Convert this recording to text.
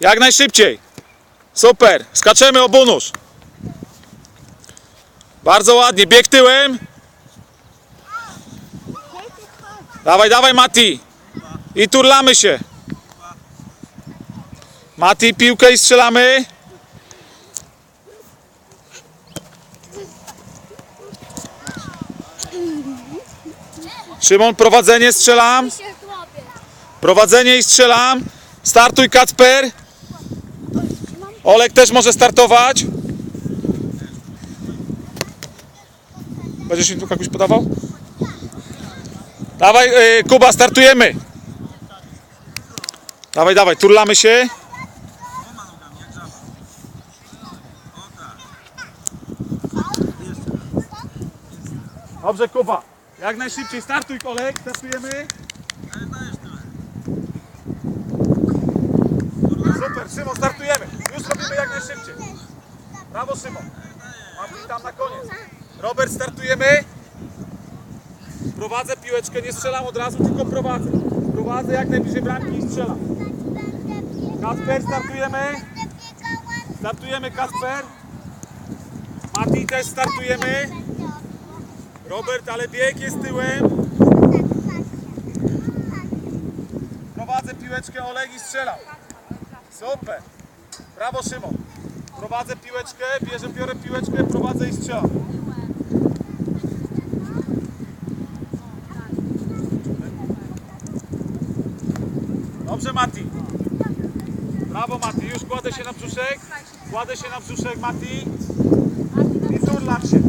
Jak najszybciej. Super. Skaczemy o bonus. Bardzo ładnie. Bieg tyłem. Dawaj, dawaj Mati. I turlamy się. Mati, piłkę i strzelamy. Szymon, prowadzenie, strzelam. Prowadzenie i strzelam. Startuj Kacper. Olek też może startować. Będziesz mi tu kogoś podawał? Dawaj, yy, Kuba, startujemy. Dawaj, dawaj, turlamy się. Dobrze, Kuba. Jak najszybciej startuj, Olek. Startujemy. Super, Szymon, startujemy. Jak najszybciej. Brawo, Szymon. Mamy tam na koniec. Robert, startujemy. Prowadzę piłeczkę, nie strzelam od razu, tylko prowadzę. Prowadzę jak najbliżej bramki i strzelam. Kasper, startujemy. Startujemy, Kasper. Mati też startujemy. Robert, ale bieg jest tyłem. Prowadzę piłeczkę, Oleg i strzelam. Super. Brawo Szymon. Prowadzę piłeczkę, bierze, biorę piłeczkę, prowadzę i strzelam. Dobrze Mati. Brawo Mati. Już kładę się na brzuszek. Kładę się na brzuszek Mati. I turlam się.